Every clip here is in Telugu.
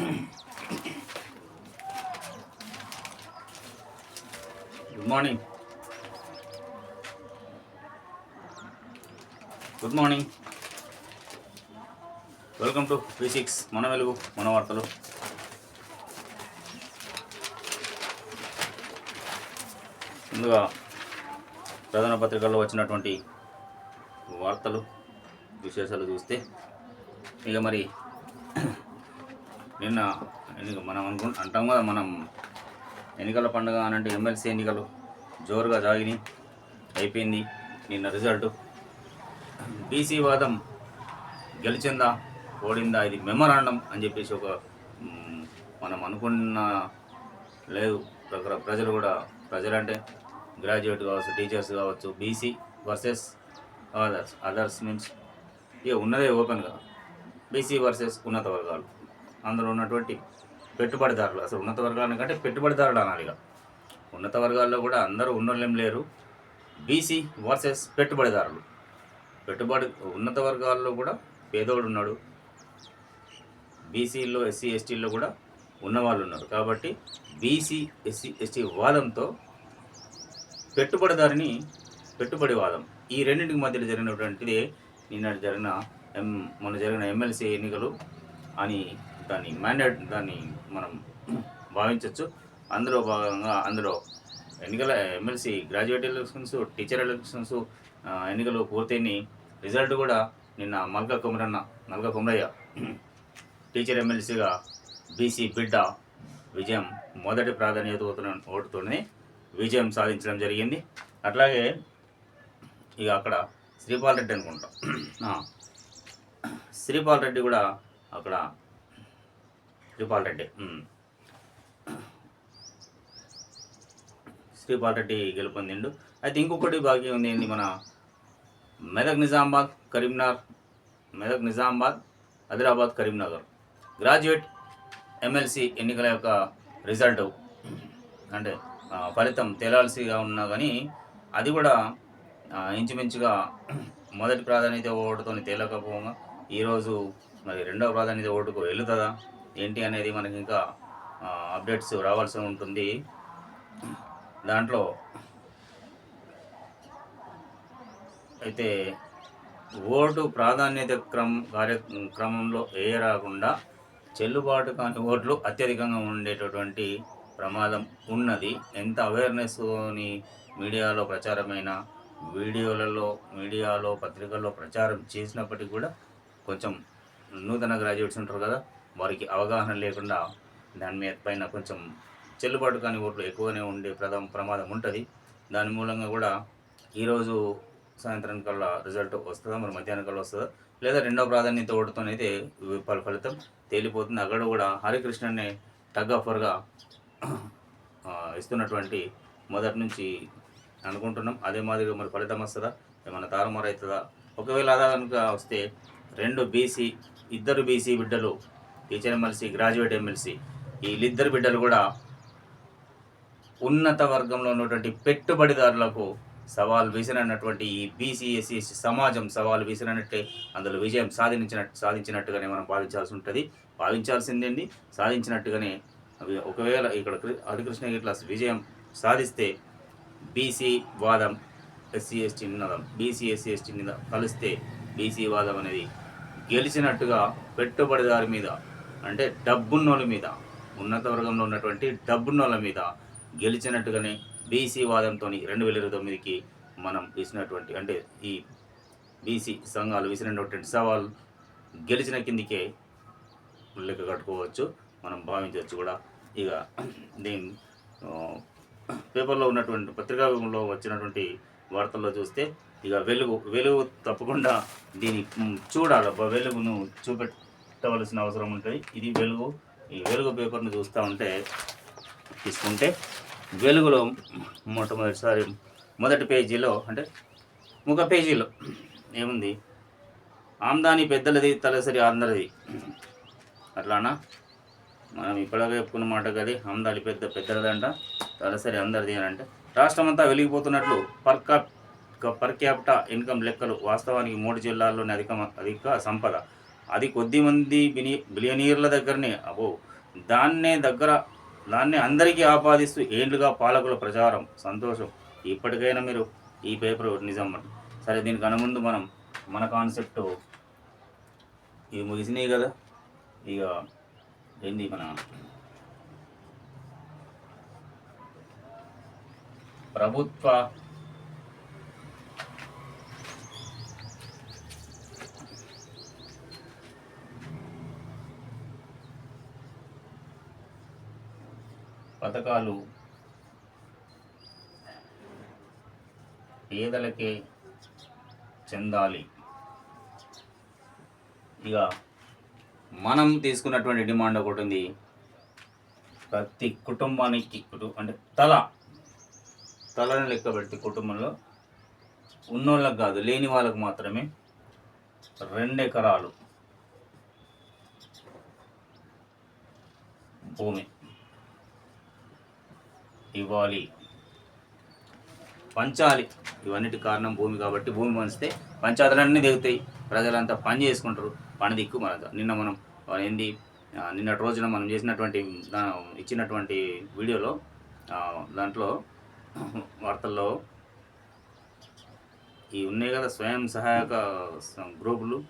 Good morning good morning welcome to V six మన వెలుగు మన వార్తలు ముందుగా ప్రధాన పత్రికల్లో వచ్చినటువంటి వార్తలు విశేషాలు చూస్తే ఇక మరి నిన్న ఎన్నిక మనం అనుకు అంటాం కదా మనం ఎన్నికల పండుగ అని అంటే ఎమ్మెల్సీ ఎన్నికలు జోరుగా సాగినాయి అయిపోయింది నిన్న రిజల్ట్. బీసీ వాదం గెలిచిందా ఓడిందా ఇది మెమరాండం అని చెప్పేసి ఒక మనం అనుకున్న లేదు. ప్ర- ప్రజలు కూడా ప్రజలంటే గ్రాడ్యుయేట్ కావచ్చు టీచర్స్ కావచ్చు BC versus others others means ఇక ఉన్నదే ఓపెన్గా బీసీ వర్సెస్ ఉన్నత వర్గాలు. అందులో ఉన్నటువంటి పెట్టుబడిదారులు. అసలు ఉన్నత వర్గాలను కంటే పెట్టుబడిదారులు అనాలి ఇక. ఉన్నత వర్గాల్లో కూడా అందరూ ఉన్నోళ్ళేం లేరు. బీసీ వర్సెస్ పెట్టుబడిదారులు. పెట్టుబడి ఉన్నత వర్గాల్లో కూడా పేదోడు ఉన్నాడు. బీసీలో ఎస్సీ ఎస్టీల్లో కూడా ఉన్నవాళ్ళు ఉన్నారు. కాబట్టి బీసీ ఎస్సీ ఎస్టీ వాదంతో పెట్టుబడిదారిని పెట్టుబడి వాదం. ఈ రెండింటికి మధ్యలో జరిగినటువంటిది నిన్న జరిగిన ఎం మొన్న జరిగిన ఎమ్మెల్సీ ఎన్నికలు అని దాన్ని మ్యాండేట్ దాన్ని మనం భావించవచ్చు అందులో భాగంగా అందులో ఎన్నికల MLC graduate elections teacher elections ఎన్నికలు పూర్తయిన రిజల్ట్ కూడా నిన్న మల్క కుమరన్న మల్క కుమరయ్య టీచర్ ఎమ్మెల్సీగా బీసీ బిడ్డ విజయం మొదటి ప్రాధాన్యత ఓటుతోనే విజయం సాధించడం జరిగింది. అట్లాగే ఇక అక్కడ శ్రీపాల్ రెడ్డి అనుకుంటాం. శ్రీపాల్ రెడ్డి కూడా అక్కడ శ్రీపాల్ రెడ్డి. శ్రీపాల్ రెడ్డి గెలుపొందిండు. అయితే ఇంకొకటి భాగ్యం ఉంది ఏంటి మన మెదక్ నిజామాబాద్ కరీంనగర్ మెదక్ నిజామాబాద్ ఆదిలాబాద్ కరీంనగర్. గ్రాడ్యుయేట్ ఎమ్మెల్సీ ఎన్నికల యొక్క రిజల్ట్ అంటే ఫలితం తేలాల్సిగా ఉన్నా కానీ అది కూడా ఇంచుమించుగా మొదటి ప్రాధాన్యత ఓటుతో తేలకపోగా ఈరోజు మరి రెండవ ప్రాధాన్యత ఓటుకు వెళుతుందా ఏంటి అనేది మనకి ఇంకా అప్డేట్స్ రావాల్సి ఉంటుంది. దాంట్లో అయితే ఓటు ప్రాధాన్యత క్రమ కార్యక్రమంలో ఏ రాకుండా చెల్లుబాటు కాని ఓట్లు అత్యధికంగా ఉండేటటువంటి ప్రమాదం ఉన్నది. ఎంత అవేర్నెస్ని మీడియాలో ప్రచారమైన వీడియోలలో మీడియాలో పత్రికల్లో ప్రచారం చేసినప్పటికీ కూడా కొంచెం నూతన గ్రాడ్యుయేట్స్ ఉంటారు కదా వారికి అవగాహన లేకుండా దాని మీద పైన కొంచెం చెల్లుబాటు కాని ఓట్లు ఎక్కువనే ఉండే ప్రథమ ప్రమాదం ఉంటుంది. దాని మూలంగా కూడా ఈరోజు సాయంత్రం కల్లా రిజల్ట్ వస్తుందా? మరి మధ్యాహ్నం కల్లా వస్తుందా? లేదా రెండో ప్రాధాన్యత ఓటుతోనైతే ఫల ఫలితం తేలిపోతుంది. అక్కడ కూడా హరికృష్ణనే టగ్ ఆఫర్గా ఇస్తున్నటువంటి మొదటి నుంచి అనుకుంటున్నాం. అదే మాదిరిగా మరి ఫలితం వస్తుందా? ఏమైనా తారుమారు అవుతుందా? ఒకవేళ అలా కనుక వస్తే రెండు బీసీ ఇద్దరు బీసీ బిడ్డలు టీచర్ ఎమ్మెల్సీ గ్రాడ్యుయేట్ ఎమ్మెల్సీ వీళ్ళిద్దరు బిడ్డలు కూడా ఉన్నత వర్గంలో ఉన్నటువంటి పెట్టుబడిదారులకు సవాల్ విసిరనటువంటి ఈ బీసీఎస్సీ సమాజం సవాల్ విసిరినట్టే అందులో విజయం సాధించినట్టు సాధించినట్టుగానే మనం భావించాల్సి ఉంటుంది. భావించాల్సిందేంటి సాధించినట్టుగానే ఒకవేళ ఇక్కడ హరికృష్ణ ఇట్లా విజయం సాధిస్తే బీసీ వాదం ఎస్సీ ఎస్టీ నినాదం బీసీ ఎస్సీ ఎస్టీ నినాదం కలిస్తే బీసీ వాదం అనేది గెలిచినట్టుగా పెట్టుబడిదారు మీద అంటే డబ్బున్నోళ్ళ మీద ఉన్నత వర్గంలో ఉన్నటువంటి డబ్బున్నోళ్ళ మీద గెలిచినట్టుగానే బీసీ వాదంతో రెండు వేల ఇరవై తొమ్మిదికి మనం వేసినటువంటి అంటే ఈ బీసీ సంఘాలు వేసినటువంటి సవాల్ గెలిచిన కిందికే లెక్క కట్టుకోవచ్చు. మనం భావించవచ్చు కూడా. ఇక దీని పేపర్లో ఉన్నటువంటి పత్రికాలో వచ్చినటువంటి వార్తల్లో చూస్తే ఇక వెలుగు వెలుగు తప్పకుండా దీని చూడాలి. వెలుగును వెలుగును పెట్టవలసిన అవసరం ఉంటుంది. ఇది వెలుగు. ఈ వెలుగు పేపర్ను చూస్తూ ఉంటే తీసుకుంటే వెలుగులో మొట్టమొదటిసారి మొదటి పేజీలో అంటే ముఖ పేజీలో ఏముంది? ఆమ్దాని పెద్దలది తలసరి అందరిది అట్లానా? మనం ఇప్పటికే చెప్పుకున్న మాట కది ఆమ్దాని పెద్ద పెద్దలదంట తలసరి అందరిది అని అంటే రాష్ట్రమంతా వెలిగిపోతున్నట్లు per cap per capita income లెక్కలు వాస్తవానికి మూడు జిల్లాల్లోనే అధిక అధిక సంపద. అది కొద్ది మంది బిని బిలియనీర్ల దగ్గరనే. అబో దాన్నే దగ్గర దాన్ని అందరికీ ఆపాదిస్తూ ఏండ్లుగా పాలకుల ప్రచారం. సంతోషం. ఇప్పటికైనా మీరు ఈ పేపర్ నిజం సరే దీనికి అనుముందు మనం మన కాన్సెప్ట్ ఇవి ముగిసినాయి కదా. ఇక ఏంది మన ప్రభుత్వ పథకాలు పేదలకే చెందాలి. ఇక మనం తీసుకున్నటువంటి డిమాండ్ ఒకటి ఉంది. ప్రతి కుటుంబానికి కుటుంబ అంటే తల తలను లెక్క పెట్టి కుటుంబంలో ఉన్నోళ్ళకి కాదు లేని వాళ్ళకు మాత్రమే రెండు ఎకరాలు భూమి. ఇవ్వాలి. పంచాలి. ఇవన్నిటి కారణం భూమి కాబట్టి భూమి పంచితే పంచాయతీలన్నీ దిగుతాయి. ప్రజలంతా పని చేసుకుంటారు. పని దిక్కు మన నిన్న మనం ఏంది నిన్నటి రోజున మనం చేసినటువంటి దా ఇచ్చినటువంటి వీడియోలో దాంట్లో వార్తల్లో ఈ ఉన్నాయి కదా స్వయం సహాయక గ్రూపులు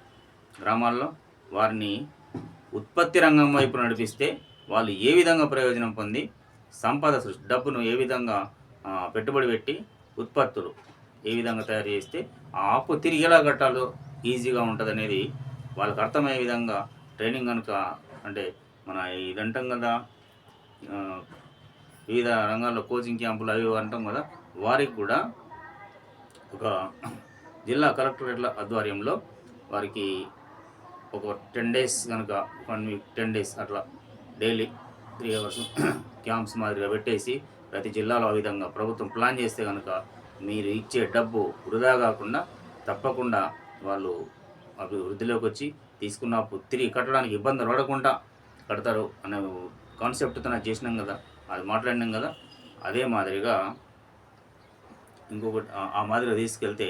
గ్రామాల్లో వారిని ఉత్పత్తి రంగం వైపు నడిపిస్తే వాళ్ళు ఏ విధంగా ప్రయోజనం పొంది సంపద సృష్టి డబ్బును ఏ విధంగా పెట్టుబడి పెట్టి ఉత్పత్తులు ఏ విధంగా తయారు చేస్తే ఆ అప్పు తిరిగి ఎలా కట్టాలో ఈజీగా ఉంటుంది అనేది వాళ్ళకి అర్థమయ్యే విధంగా ట్రైనింగ్ కనుక అంటే మన ఇది అంటాం కదా వివిధ రంగాల్లో కోచింగ్ క్యాంపులు అవి అంటాం కదా వారికి కూడా ఒక జిల్లా కలెక్టరేట్ల ఆధ్వర్యంలో వారికి ఒక టెన్ డేస్ కనుక వన్ వీక్ టెన్ డేస్ అట్లా డైలీ త్రీ అవర్స్ క్యాంప్స్ మాదిరిగా పెట్టేసి ప్రతి జిల్లాలో ఆ విధంగా ప్రభుత్వం ప్లాన్ చేస్తే కనుక మీరు ఇచ్చే డబ్బు వృధా కాకుండా తప్పకుండా వాళ్ళు అభివృద్ధిలోకి వచ్చి తీసుకున్న అప్పు తిరిగి కట్టడానికి ఇబ్బంది పడకుండా కడతారు అనే కాన్సెప్ట్తో నాకు చేసినాం కదా. అది మాట్లాడినాం కదా. అదే మాదిరిగా ఇంకొకటి ఆ- మాదిరిగా తీసుకెళ్తే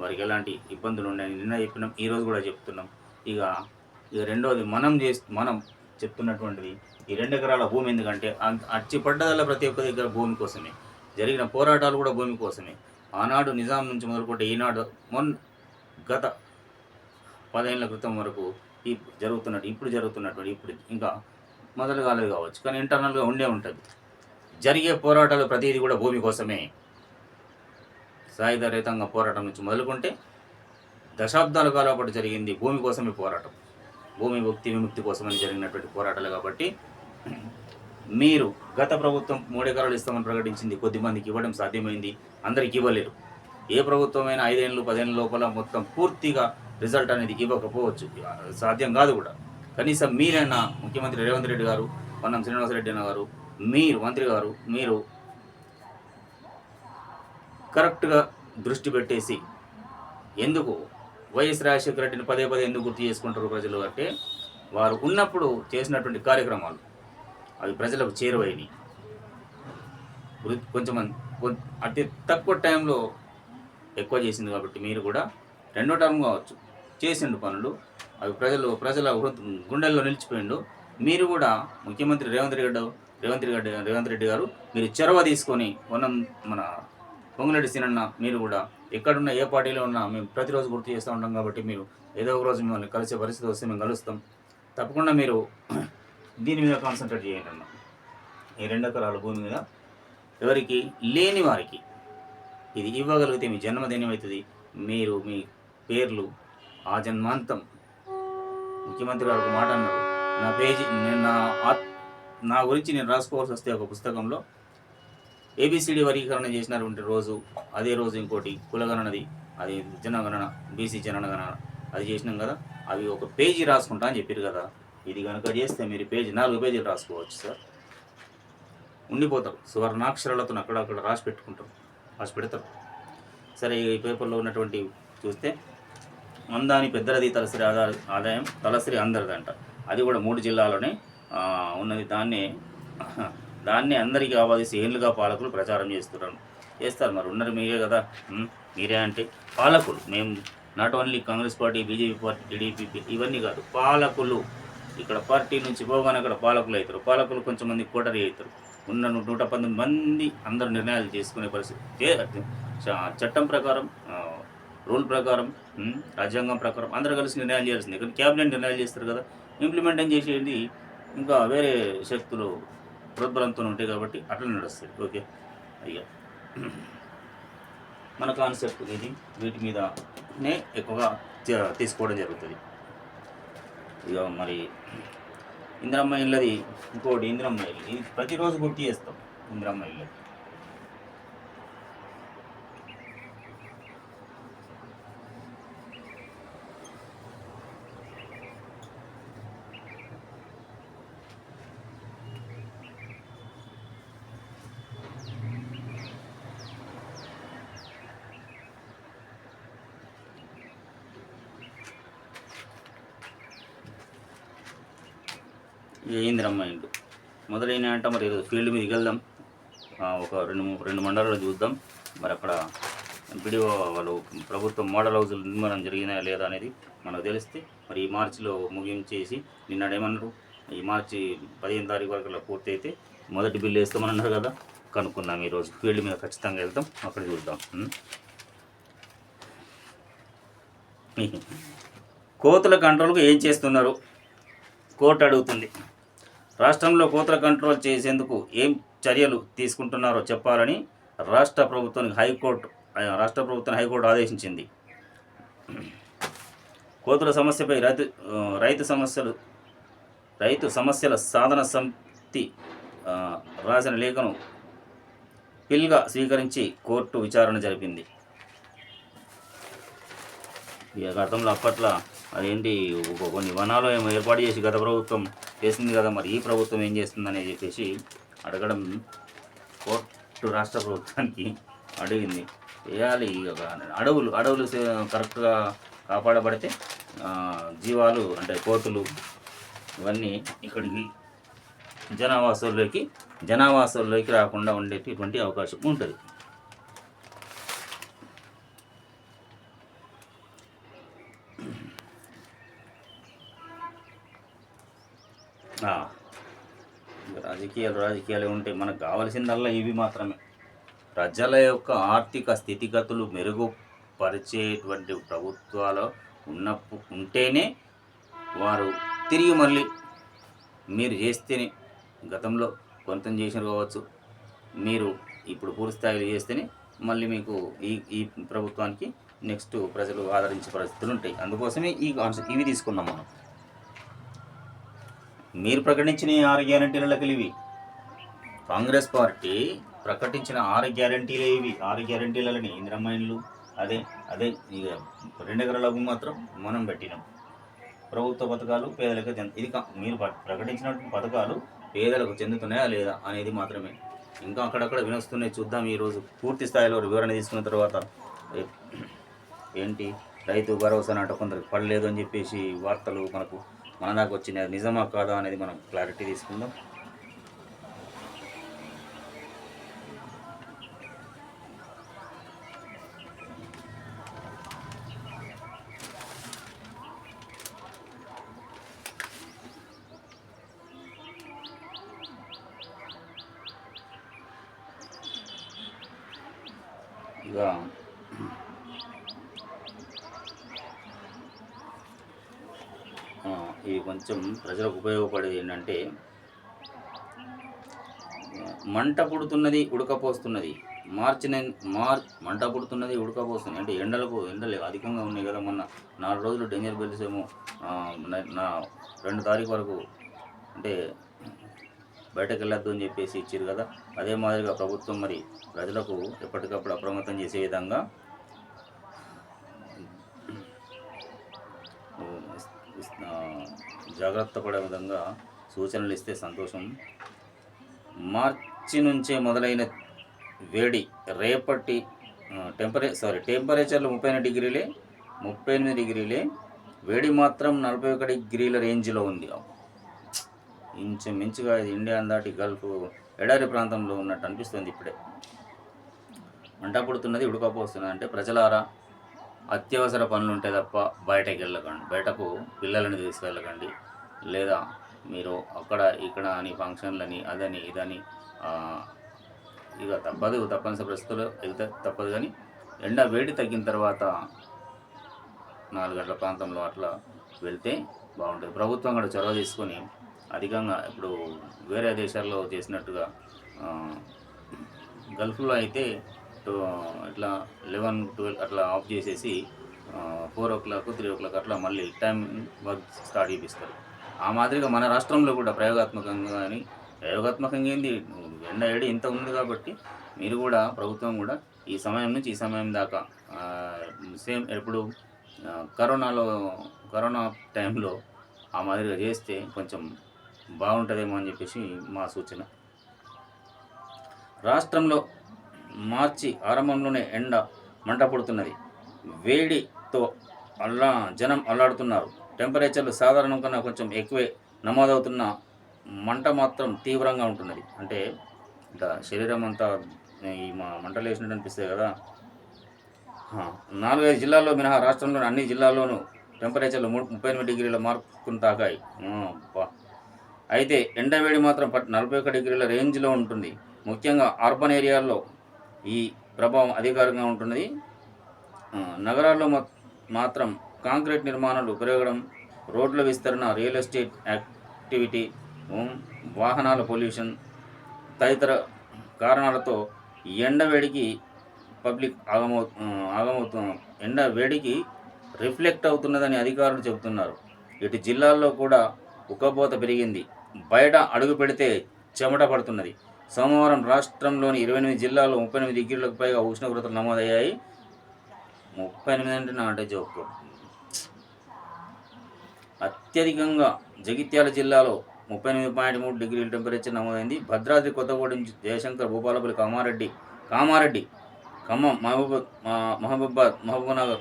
వారికి ఎలాంటి ఇబ్బందులు ఉన్నాయని నిన్న చెప్పినాం ఈరోజు కూడా చెప్తున్నాం. ఇక ఇక రెండోది మనం చేసి మనం చెప్తున్నటువంటిది. ఈ రెండు ఎకరాల భూమి ఎందుకంటే అంత- అచ్చి పడ్డదల్లా ప్రతి ఒక్క దగ్గర భూమి కోసమే. జరిగిన పోరాటాలు కూడా భూమి కోసమే. ఆనాడు నిజాం నుంచి మొదలుకుంటే ఈనాడు మొన్న గత పదేళ్ళ క్రితం వరకు ఈ జరుగుతున్నట్టు ఇప్పుడు జరుగుతున్నటువంటి ఇప్పుడు ఇంకా మొదలు కాలేదు కావచ్చు. కానీ ఇంటర్నల్గా ఉండే ఉంటుంది. జరిగే పోరాటాలు ప్రతిదీ కూడా భూమి కోసమే. సాయుధ రహితంగా పోరాటం నుంచి మొదలుకుంటే దశాబ్దాల కాలపాటు జరిగింది భూమి కోసమే పోరాటం. భూమి ముక్తి విముక్తి కోసమని జరిగినటువంటి పోరాటాలు కాబట్టి మీరు గత ప్రభుత్వం మూడెకరాలు ఇస్తామని ప్రకటించింది కొద్దిమందికి ఇవ్వడం సాధ్యమైంది అందరికి ఇవ్వలేరు ఏ ప్రభుత్వమైనా ఐదేళ్ళు పదేళ్ళ లోపల మొత్తం పూర్తిగా రిజల్ట్ అనేది ఇవ్వకపోవచ్చు. సాధ్యం కాదు కూడా. కనీసం మీరైనా ముఖ్యమంత్రి రేవంత్ రెడ్డి గారు పొన్నం శ్రీనివాసరెడ్డి అన్న గారు మీరు మంత్రి గారు మీరు కరెక్ట్గా దృష్టి పెట్టేసి ఎందుకు వైఎస్ రాజశేఖర రెడ్డిని పదే పదే ఎందుకు గుర్తు చేసుకుంటారు ప్రజలు అంటే వారు ఉన్నప్పుడు చేసినటువంటి కార్యక్రమాలు అవి ప్రజలకు చేరువైనవి కొంచెం అతి తక్కువ టైంలో ఎక్కువ చేసింది కాబట్టి మీరు కూడా రెండో టర్మ్ కావచ్చు. చేసిండు పనులు అవి ప్రజలు ప్రజల గుండెల్లో నిలిచిపోయిండు. మీరు కూడా ముఖ్యమంత్రి రేవంత్ రెడ్డి రేవంత్ రెడ్డి రేవంత్ రెడ్డి గారు మీరు చొరవ తీసుకొని మనం మన పొంగులెడ్డి సీనన్న మీరు కూడా ఎక్కడున్నా ఏ పార్టీలో ఉన్నా మేము ప్రతిరోజు గుర్తు చేస్తూ ఉంటాం కాబట్టి మీరు ఏదో ఒక రోజు మిమ్మల్ని కలిసే పరిస్థితి వస్తే మేము కలుస్తాం. తప్పకుండా మీరు దీని మీద కాన్సన్ట్రేట్ చేయండి అన్న. ఈ రెండు ఎకరాల భూమి మీద ఎవరికి? లేని వారికి. ఇది ఇవ్వగలిగితే మీ జన్మదినమవుతుంది మీరు మీ పేర్లు ఆ జన్మాంతం. ముఖ్యమంత్రి గారు ఒక మాట అన్నారు. నా పేజీ నేను నా ఆత్ నా గురించి నేను రాసుకోవాల్సి వస్తే ఒక పుస్తకంలో ఏబిసిడి వర్గీకరణ చేసినటువంటి రోజు అదే రోజు ఇంకోటి కులగణనది అది జనగణన బీసీ జనగణన అది చేసినాం కదా. అవి ఒక పేజీ రాసుకుంటా అని చెప్పారు కదా. ఇది కనుక చేస్తే మీరు పేజీ నాలుగు పేజీలు రాసుకోవచ్చు సార్. ఉండిపోతారు సువర్ణాక్షరాలతో అక్కడక్కడ రాసి పెట్టుకుంటారు రాసి పెడతారు సరే ఈ పేపర్లో ఉన్నటువంటి చూస్తే అందాని పెద్దలది తలసరి ఆదా ఆదాయం తలసరి అందరిదంట. అది కూడా మూడు జిల్లాలోనే ఉన్నది. దాన్నే దాన్ని అందరికీ ఆవాదిసి ఏళ్ళుగా పాలకులు ప్రచారం చేస్తున్నారు. చేస్తారు మరి ఉన్నారు మీరే కదా. మీరే అంటే పాలకులు. మేము not only Congress party BJP party TDP ఇవన్నీ కాదు పాలకులు. ఇక్కడ పార్టీ నుంచి పోగానే అక్కడ పాలకులు అవుతారు. పాలకులు కొంచెం మంది కోటరీ అవుతారు. ఉన్న నూట పంతొమ్మిది మంది అందరూ నిర్ణయాలు చేసుకునే పరిస్థితి. చ- చట్టం ప్రకారం రూల్ ప్రకారం రాజ్యాంగం ప్రకారం అందరూ కలిసి నిర్ణయాలు చేయాల్సిందే. కానీ క్యాబినెట్ నిర్ణయాలు చేస్తారు కదా. ఇంప్లిమెంట్ చేసేది ఇంకా వేరే శక్తులు ప్రోద్బలంతో ఉంటాయి కాబట్టి అట్లా నడుస్తుంది ఓకే. అయ్యా. మన కాన్సెప్ట్ ఇది. వీటి మీదనే ఎక్కువగా తీసుకోవడం జరుగుతుంది. ఇక మరి ఇందిరమ్మ ఇళ్ళది ఇంకోటి ఇందిరమ్మ ఇల్లు. ఇది ప్రతిరోజు గుర్తు చేస్తాం ఇందిరమ్మ ఇళ్ళది. ఇందిరమ్మ ఇల్లు మొదలైన అంట మరి ఈరోజు ఫీల్డ్ మీదకి వెళ్దాం ఒక రెండు రెండు మండలాలు చూద్దాం. మరి అక్కడ ఎంపీడీఓ వాళ్ళు ప్రభుత్వం మోడల్ హౌజులు నిర్మాణం జరిగినా లేదా అనేది మనకు తెలిస్తే మరి ఈ మార్చిలో ముగించేసి నిన్న ఏమన్నారు? ఈ మార్చి పదిహేను తారీఖు వరకు పూర్తి అయితే మొదటి బిల్లు వేస్తామని అన్నారు కదా. కనుక్కుందాం ఈరోజు. ఫీల్డ్ మీద ఖచ్చితంగా వెళ్తాం. అక్కడ చూద్దాం. కోతుల కంట్రోల్కు ఏం చేస్తున్నారు? కోర్టు అడుగుతుంది. రాష్ట్రంలో కోతల కంట్రోల్ చేసేందుకు ఏం చర్యలు తీసుకుంటున్నారో చెప్పాలని రాష్ట్ర ప్రభుత్వానికి హైకోర్టు రాష్ట్ర ప్రభుత్వాన్ని హైకోర్టు ఆదేశించింది. కోతుల సమస్యపై రైతు రైతు సమస్యలు రైతు సమస్యల సాధన సమితి రాసిన లేఖను పిల్గా స్వీకరించి కోర్టు విచారణ జరిపింది. ఇక గతంలో అప్పట్లో అదేంటి కొన్ని వనాలు ఏమో ఏర్పాటు చేసి గత ప్రభుత్వం చేసింది కదా మరి ఈ ప్రభుత్వం ఏం చేస్తుందని చెప్పేసి అడగడం కోర్టు రాష్ట్ర ప్రభుత్వానికి అడిగింది. వేయాలి అడవులు అడవులు కరెక్ట్గా కాపాడబడితే జీవాలు అంటే కోతులు ఇవన్నీ ఇక్కడికి జనావాసాల్లోకి జనావాసాల్లోకి రాకుండా ఉండేటటువంటి అవకాశం ఉంటుంది ఆ, ఇక రాజకీయాలు రాజకీయాలు ఉంటాయి మనకు కావాల్సిందల్లా ఇవి మాత్రమే. ప్రజల యొక్క ఆర్థిక స్థితిగతులు మెరుగుపరిచేటువంటి ప్రభుత్వాలు ఉన్నప్పు ఉంటేనే వారు తిరిగి మళ్ళీ మీరు చేస్తేనే గతంలో కొంత చేసిన కావచ్చు మీరు ఇప్పుడు పూర్తి స్థాయిలో చేస్తేనే మళ్ళీ మీకు ఈ ఈ ప్రభుత్వానికి నెక్స్ట్ ప్రజలు ఆదరించే పరిస్థితులు ఉంటాయి. అందుకోసమే ఈ కాన్సెప్ట్ ఇవి తీసుకున్నాం మనం. మీరు ప్రకటించిన ఈ ఆరు గ్యారంటీలకు ఇవి. కాంగ్రెస్ పార్టీ ప్రకటించిన ఆరు గ్యారంటీలే ఇవి. ఆరు గ్యారంటీలని ఇంద్రమైన్లు అదే అదే ఇక రెండు ఎకరాలకు మాత్రం మనం పెట్టినాం. ప్రభుత్వ పథకాలు పేదలకు చెంద ఇది మీరు ప్రకటించినటువంటి పథకాలు పేదలకు చెందుతున్నాయా లేదా అనేది మాత్రమే. ఇంకా అక్కడక్కడ వినొస్తున్నాయి చూద్దాం ఈరోజు. పూర్తి స్థాయిలో వివరణ తీసుకున్న తర్వాత ఏంటి? రైతు భరోసా నాట కొందరికి పడలేదు అని చెప్పేసి వార్తలు మనకు మన దాకా వచ్చినాయి. నిజమా కాదా అనేది మనం క్లారిటీ తీసుకుందాం. ప్రజలకు ఉపయోగపడేది ఏంటంటే మంట పుడుతున్నది ఉడకపోస్తున్నది. మార్చి నైన్ మార్ మంట పుడుతున్నది ఉడకపోస్తుంది. అంటే ఎండలకు ఎండలు అధికంగా ఉన్నాయి కదా మొన్న. నాలుగు రోజులు డేంజర్ బెల్స్ ఏమో నా- నా రెండు తారీఖు వరకు అంటే బయటకు వెళ్ళొద్దు అని చెప్పేసి ఇచ్చారు కదా. అదే మాదిరిగా ప్రభుత్వం మరి ప్రజలకు ఎప్పటికప్పుడు అప్రమత్తం చేసే విధంగా జాగ్రత్త పడే విధంగా సూచనలు ఇస్తే సంతోషం. మార్చి నుంచే మొదలైన వేడి రేపటి టెంపరే సారీ టెంపరేచర్లు ముప్పై ఎనిమిది డిగ్రీలే ముప్పై ఎనిమిది డిగ్రీలే వేడి మాత్రం నలభై ఒక డిగ్రీల రేంజ్లో ఉంది. ఇంచుమించుగా ఇది ఇండియా అందాటి గల్ఫ్ ఎడారి ప్రాంతంలో ఉన్నట్టు అనిపిస్తుంది ఇప్పుడే. మంట పుడుతున్నది ఉడకపోతున్నది అంటే ప్రజలారా అత్యవసర పనులు ఉంటే తప్ప బయటకు వెళ్ళకండి. బయటకు పిల్లలను తీసుకెళ్ళకండి. లేదా మీరు అక్కడ ఇక్కడ అని ఫంక్షన్లని అదని ఇదని ఇక తప్పదు తప్పనిసరి పరిస్థితుల్లో వెళ్తే తప్పదు కానీ ఎండ వేడి తగ్గిన తర్వాత నాలుగు గంటల ప్రాంతంలో అట్లా వెళ్తే బాగుంటుంది. ప్రభుత్వం కూడా చొరవ తీసుకొని అధికంగా ఇప్పుడు వేరే దేశాల్లో చేసినట్టుగా గల్ఫ్లో అయితే టు- ఇట్లా లెవెన్ ట్వెల్వ్ అట్లా ఆఫ్ చేసేసి four o'clock three o'clock అట్లా మళ్ళీ టైం వర్క్ స్టార్ట్ చేపిస్తారు. ఆ మాదిరిగా మన రాష్ట్రంలో కూడా ప్రయోగాత్మకంగా కానీ ప్రయోగాత్మకంగా ఏంది? ఎండ ఏడు ఇంత ఉంది కాబట్టి మీరు కూడా ప్రభుత్వం కూడా ఈ సమయం నుంచి ఈ సమయం దాకా సేమ్ ఎప్పుడు కరోనాలో కరోనా టైంలో ఆ మాదిరిగా చేస్తే కొంచెం బాగుంటుందేమో అని చెప్పేసి మా సూచన. రాష్ట్రంలో మార్చి ఆరంభంలోనే ఎండ మంట పుడుతున్నది వేడితో అల్లా జనం అల్లాడుతున్నారు. టెంపరేచర్లు సాధారణం కన్నా కొంచెం ఎక్కువే నమోదవుతున్న మంట మాత్రం తీవ్రంగా ఉంటున్నది. అంటే ఇట్లా శరీరం అంతా ఈ మా మంటలు వేసినట్టు అనిపిస్తుంది కదా. నాలుగైదు జిల్లాల్లో మినహా రాష్ట్రంలోని అన్ని జిల్లాల్లోనూ టెంపరేచర్లు మూడు ముప్పై ఎనిమిది డిగ్రీల మార్కును తాకాయి. అయితే ఎండవేడి మాత్రం నలభై ఒక్క డిగ్రీల రేంజ్లో ఉంటుంది. ముఖ్యంగా అర్బన్ ఏరియాల్లో ఈ ప్రభావం అధికారంగా ఉంటున్నది. నగరాల్లో మాత్రం కాంక్రీట్ నిర్మాణాలు పెరగడం రోడ్ల విస్తరణ రియల్ ఎస్టేట్ యాక్టివిటీ వాహనాల పొల్యూషన్ తదితర కారణాలతో ఎండ వేడికి పబ్లిక్ ఆగమవు ఆ, ఆగమవుతు ఎండ వేడికి రిఫ్లెక్ట్ అవుతున్నదని అధికారులు చెబుతున్నారు. ఇటు జిల్లాల్లో కూడా ఉక్కపోత పెరిగింది. బయట అడుగు పెడితే చెమట పడుతున్నది. సోమవారం రాష్ట్రంలోని ఇరవై ఎనిమిది జిల్లాల్లో ముప్పై ఎనిమిది డిగ్రీలకు పైగా ఉష్ణోగ్రతలు నమోదయ్యాయి. ముప్పై ఎనిమిది అంటే నా అంటే జోక్. అత్యధికంగా జగిత్యాల జిల్లాలో ముప్పై ఎనిమిది పాయింట్ మూడు డిగ్రీల టెంపరేచర్ నమోదైంది. భద్రాద్రి కొత్తగూడెం జయశంకర్ భూపాలపల్లి కామారెడ్డి కామారెడ్డి ఖమ్మం మహబూబ్ మా- మహబూబాద్ మహబూబ్నగర్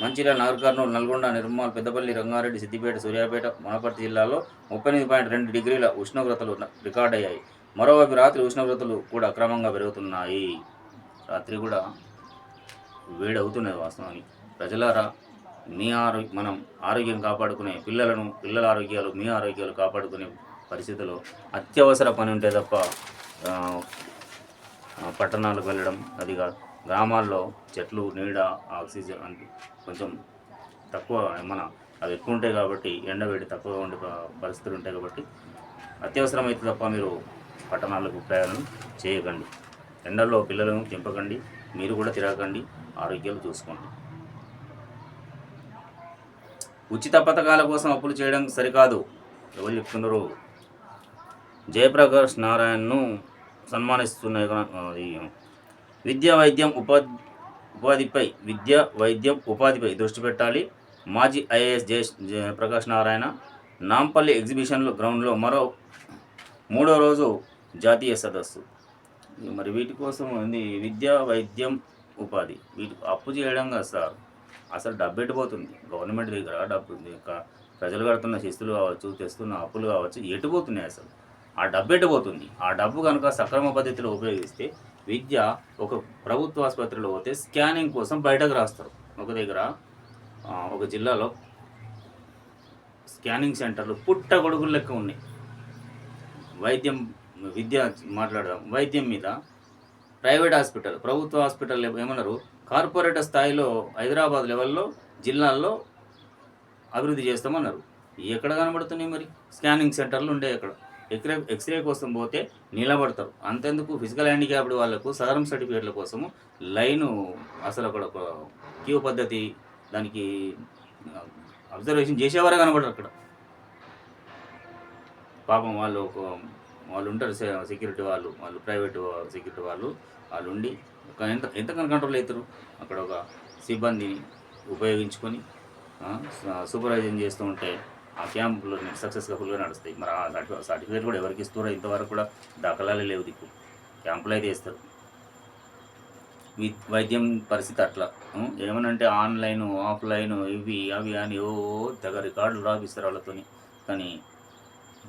మంచిర్యాల నాగర్ కర్నూలు నల్గొండ నిర్మల్ పెద్దపల్లి రంగారెడ్డి సిద్దిపేట సూర్యాపేట వనపర్తి జిల్లాలో ముప్పై ఎనిమిది పాయింట్ రెండు డిగ్రీల ఉష్ణోగ్రతలు రికార్డ్ రికార్డయ్యాయి మరోవైపు రాత్రి ఉష్ణోగ్రతలు కూడా క్రమంగా పెరుగుతున్నాయి. రాత్రి కూడా వేడవుతున్నది వాస్తవానికి. ప్రజలారా మీ ఆరో మనం ఆరోగ్యం కాపాడుకునే పిల్లలను పిల్లల ఆరోగ్యాలు మీ ఆరోగ్యాలు కాపాడుకునే పరిస్థితిలో అత్యవసర పని ఉంటే తప్ప పట్టణాలకు వెళ్ళడం అది కాదు. గ్రామాల్లో చెట్లు నీడ ఆక్సిజన్ అంటే కొంచెం తక్కువ మన అవి ఎక్కువ ఉంటాయి కాబట్టి ఎండవేడి తక్కువగా ఉండే పరిస్థితులు ఉంటాయి కాబట్టి అత్యవసరమైతే తప్ప మీరు పట్టణాలకు ప్రయాణం చేయకండి. ఎండల్లో పిల్లలను తింపకండి మీరు కూడా తిరగకండి ఆరోగ్యాలు చూసుకోండి. ఉచిత పథకాల కోసం అప్పులు చేయడం సరికాదు. ఎవరు చెప్తున్నారు? జయప్రకాష్ నారాయణను సన్మానిస్తున్న విద్యా వైద్యం ఉపాధి ఉపాధిపై విద్య వైద్యం ఉపాధిపై దృష్టి పెట్టాలి. మాజీ ఐఏఎస్ జయ జయప్రకాష్ నారాయణ నాంపల్లి ఎగ్జిబిషన్లో గ్రౌండ్లో మరో మూడో రోజు జాతీయ సదస్సు. మరి వీటి కోసం ఉంది విద్య వైద్యం ఉపాధి. వీటి అప్పు చేయడం కదా సార్. అసలు డబ్బు ఎటుపోతుంది గవర్నమెంట్ దగ్గర డబ్బు ఉంది. ప్రజలు కడుతున్న శిస్తులు కావచ్చు తెస్తున్న అప్పులు కావచ్చు ఎటుపోతున్నాయి అసలు? ఆ డబ్బు ఎటుపోతుంది ఆ డబ్బు కనుక సక్రమ పద్ధతిలో ఉపయోగిస్తే విద్య ఒక ప్రభుత్వ ఆసుపత్రిలో పోతే స్కానింగ్ కోసం బయటకు రాస్తారు. ఒక దగ్గర ఒక జిల్లాలో స్కానింగ్ సెంటర్లు పుట్ట గొడుగుల లెక్క ఉన్నాయి. వైద్యం విద్య మాట్లాడదాం. వైద్యం మీద ప్రైవేట్ హాస్పిటల్ ప్రభుత్వ హాస్పిటల్ ఏమన్నారు? కార్పొరేట్ స్థాయిలో హైదరాబాద్ లెవెల్లో జిల్లాల్లో అభివృద్ధి చేస్తామన్నారు. ఎక్కడ కనబడుతున్నాయి మరి? స్కానింగ్ సెంటర్లు ఉండే అక్కడ ఎక్స్రే ఎక్స్రే కోసం పోతే నిలబడతారు. అంతెందుకు ఫిజికల్ హ్యాండిక్యాప్డ్ వాళ్ళకు సదరం సర్టిఫికేట్ల కోసము లైను అసలు అక్కడ ఒక క్యూ పద్ధతి దానికి అబ్జర్వేషన్ చేసేవారే కనబడరు అక్కడ. పాపం వాళ్ళు ఒక వాళ్ళు ఉంటారు సె- సెక్యూరిటీ వాళ్ళు వాళ్ళు ప్రైవేట్ సెక్యూరిటీ వాళ్ళు వాళ్ళు ఉండి ఎంత ఎంతకన్నా కంట్రోల్ అవుతారు? అక్కడ ఒక సిబ్బందిని ఉపయోగించుకొని సూపర్వైజింగ్ చేస్తూ ఉంటే ఆ క్యాంపులు సక్సెస్ఫుల్గా నడుస్తాయి. మరి ఆ సర్టి- సర్టిఫికేట్ కూడా ఎవరికి ఇస్తారో ఇంతవరకు కూడా దాఖలాలే లేవు దిక్కు. క్యాంపులు అయితే ఇస్తారు వి- వైద్యం పరిస్థితి అట్లా. ఉం? ఏమనంటే ఆన్లైన్ ఆఫ్లైన్ ఇవి అవి అని ఓ తెగ రికార్డులు రాపిస్తారు వాళ్ళతోని. కానీ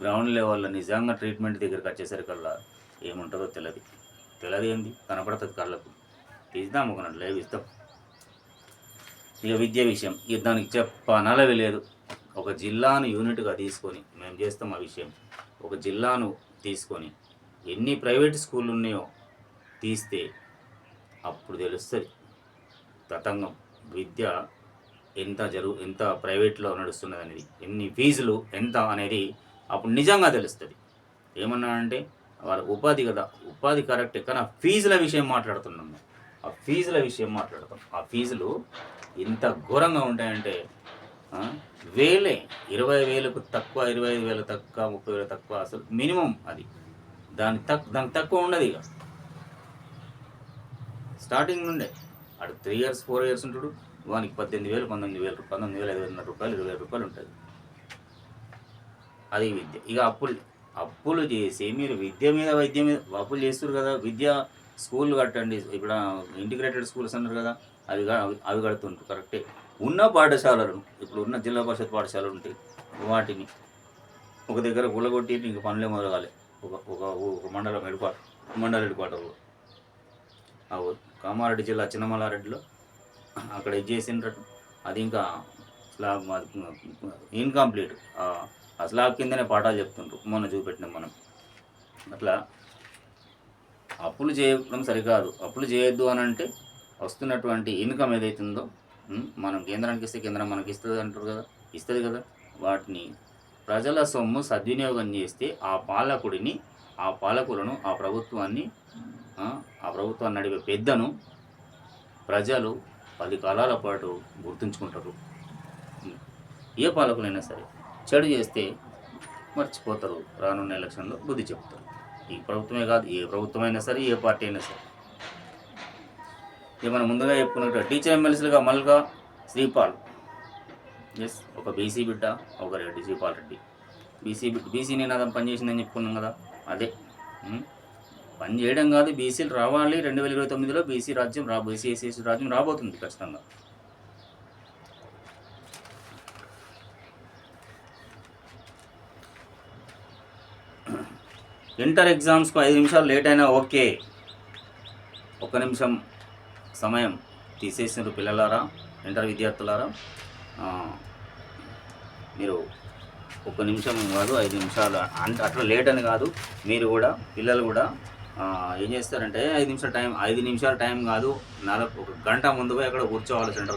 గ్రౌండ్ లెవెల్లో నిజంగా ట్రీట్మెంట్ దగ్గరికి వచ్చేసరికల్లా ఏముంటుందో తెలియదు తెలది ఏంది? కనపడుతుంది కళ్ళకు. ఇద్దాం ఒక లైవ్ ఇస్తాం. ఇక విద్య విషయం ఇక దానికి చెప్పనలవి లేదు. ఒక జిల్లాను యూనిట్గా తీసుకొని మేము చేస్తాం ఆ విషయం. ఒక జిల్లాను తీసుకొని ఎన్ని ప్రైవేట్ స్కూళ్ళు ఉన్నాయో తీస్తే అప్పుడు తెలుస్తుంది. తతంగం విద్య ఎంత జరుగు ఎంత ప్రైవేట్లో నడుస్తున్నది అనేది ఎన్ని ఫీజులు ఎంత అనేది అప్పుడు నిజంగా తెలుస్తుంది. ఏమన్నా అంటే వాళ్ళ ఉపాధి కదా ఉపాధి కరెక్ట్ కానీ ఆ ఫీజుల విషయం మాట్లాడుతున్నాం మేము. ఆ ఫీజుల విషయం మాట్లాడతాం ఆ ఫీజులు ఎంత ఘోరంగా ఉంటాయంటే వేలే. ఇరవై వేలకు తక్కువ ఇరవై ఐదు వేలు తక్కువ ముప్పై వేలు తక్కువ అసలు మినిమం అది. దాని తక్ దానికి తక్కువ ఉండదు ఇక. స్టార్టింగ్ నుండే. అటు త్రీ ఇయర్స్ ఫోర్ ఇయర్స్ ఉంటాడు. వానికి పద్దెనిమిది వేలు పంతొమ్మిది వేలు పంతొమ్మిది వేల ఐదు వందల రూపాయలు ఇరవై రూపాయలు ఉంటుంది అది విద్య. ఇక అప్పులు అప్పులు చేసి మీరు విద్య మీద వైద్యం మీద అప్పులు చేస్తారు కదా. విద్య స్కూల్ కట్టండి. ఇప్పుడు ఇంటిగ్రేటెడ్ స్కూల్స్ అన్నారు కదా. అవి అవి- అవి కడుతుంటారు కరెక్టే. ఉన్న పాఠశాలలు ఇప్పుడు ఉన్న జిల్లా పరిషత్ పాఠశాలలు ఉంటాయి వాటిని ఒక దగ్గర గుల్లగొట్టి ఇంక పనులే మొదలగాలి. ఒక ఒక ఒక మండలం హెడ్ క్వార్టర్ మండల హెడ్ క్వార్టర్లో అవు కామారెడ్డి జిల్లా చిన్నమల్లారెడ్డిలో అక్కడ ఇది చేసిండ్రట. అది ఇంకా స్లాబ్ ఇన్కంప్లీట్. ఆ కిందనే పాఠాలు చెప్తుండ్రు. మొన్న చూపెట్టినాం మనం. అట్లా అప్పులు చేయడం సరికాదు. అప్పులు చేయొద్దు అని అంటే వస్తున్నటువంటి ఇన్కమ్ ఏదైతుందో మనం కేంద్రానికి ఇస్తే కేంద్రం మనకి ఇస్తుంది అంటారు కదా. ఇస్తుంది కదా. వాటిని ప్రజల సొమ్ము సద్వినియోగం చేస్తే ఆ పాలకుడిని ఆ పాలకులను ఆ ప్రభుత్వాన్ని ఆ, ప్రభుత్వాన్ని నడిపే పెద్దను ప్రజలు పది కాలాల పాటు గుర్తుంచుకుంటారు. ఏ పాలకులైనా సరే. చెడు చేస్తే మర్చిపోతారు. రానున్న ఎలక్షన్లో బుద్ధి చెప్తారు. ఈ ప్రభుత్వమే కాదు ఏ ప్రభుత్వం అయినా సరే ఏ పార్టీ అయినా సరే. ఏమైనా మనం ముందుగా చెప్పుకున్నట్టు టీచర్ ఎమ్మెల్సీలుగా మల్గా శ్రీపాల్. ఎస్ ఒక బీసీ బిడ్డ ఒక రెడ్డి శ్రీపాల్ రెడ్డి. బీసీ బిడ్డ బీసీ నినాదం పనిచేసిందని చెప్పుకున్నాం కదా అదే. పని చేయడం కాదు బీసీలు రావాలి. రెండు వేల ఇరవై తొమ్మిదిలో బీసీ రాజ్యం రా బీసీ రాజ్యం రాబోతుంది ఖచ్చితంగా. ఇంటర్ ఎగ్జామ్స్కు ఐదు నిమిషాలు లేట్ అయినా ఓకే. ఒక నిమిషం సమయం తీసేసినారు పిల్లలారా ఇంటర్ విద్యార్థులారా. మీరు ఒక నిమిషం కాదు ఐదు నిమిషాలు. అంటే అట్లా లేట్ అని కాదు. మీరు కూడా పిల్లలు కూడా ఏం చేస్తారంటే ఐదు నిమిషాల టైం ఐదు నిమిషాల టైం కాదు. నలభై ఒక గంట ముందు పోయి అక్కడ కూర్చోవాలి సెంటర్